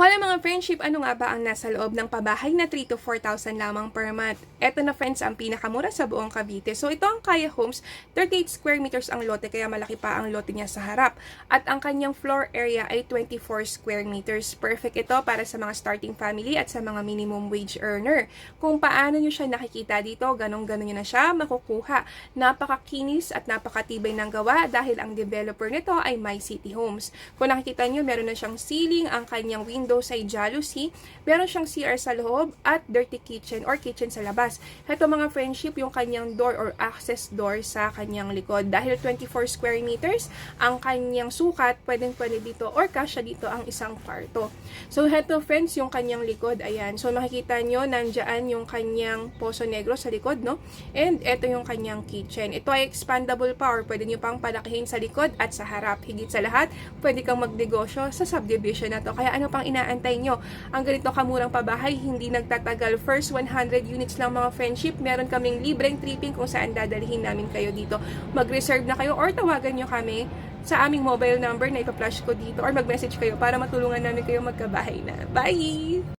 Hola mga friendship, ano nga ba ang nasa loob ng pabahay na 3 to 4,000 lamang per month? Ito na friends ang pinakamura sa buong Cavite. So ito ang Kaya Homes, 38 square meters ang lote kaya malaki pa ang lote niya sa harap. At ang kanyang floor area ay 24 square meters. Perfect ito para sa mga starting family at sa mga minimum wage earner. Kung paano nyo siya nakikita dito, ganong-ganon nyo na siya makukuha. Napakakinis at napakatibay ng gawa dahil ang developer nito ay My City Homes. Kung nakikita nyo, meron na siyang ceiling, ang kanyang windows ay jalousie, meron siyang CR sa loob at dirty kitchen or kitchen sa labas. Ito mga friendship, yung kanyang door or access door sa kanyang likod. Dahil 24 square meters, ang kanyang sukat, pwedeng pwede dito or kasya dito ang isang kwarto. So, heto friends, yung kanyang likod, ayan. So, makikita nyo, nandyan yung kanyang poso negro sa likod, no? And ito yung kanyang kitchen. Ito ay expandable pa or pwede nyo pang palakihin sa likod at sa harap. Higit sa lahat, pwede kang magnegosyo sa subdivision na to. Kaya ano pang inaantay nyo? Ang ganito kamurang pabahay, hindi nagtatagal. First 100 units lang mga friendship. Meron kaming libreng tripping kung saan dadalhin namin kayo dito. Mag-reserve na kayo or tawagan nyo kami sa aming mobile number na ipa-flash ko dito or mag-message kayo para matulungan namin kayo magkabahay na. Bye!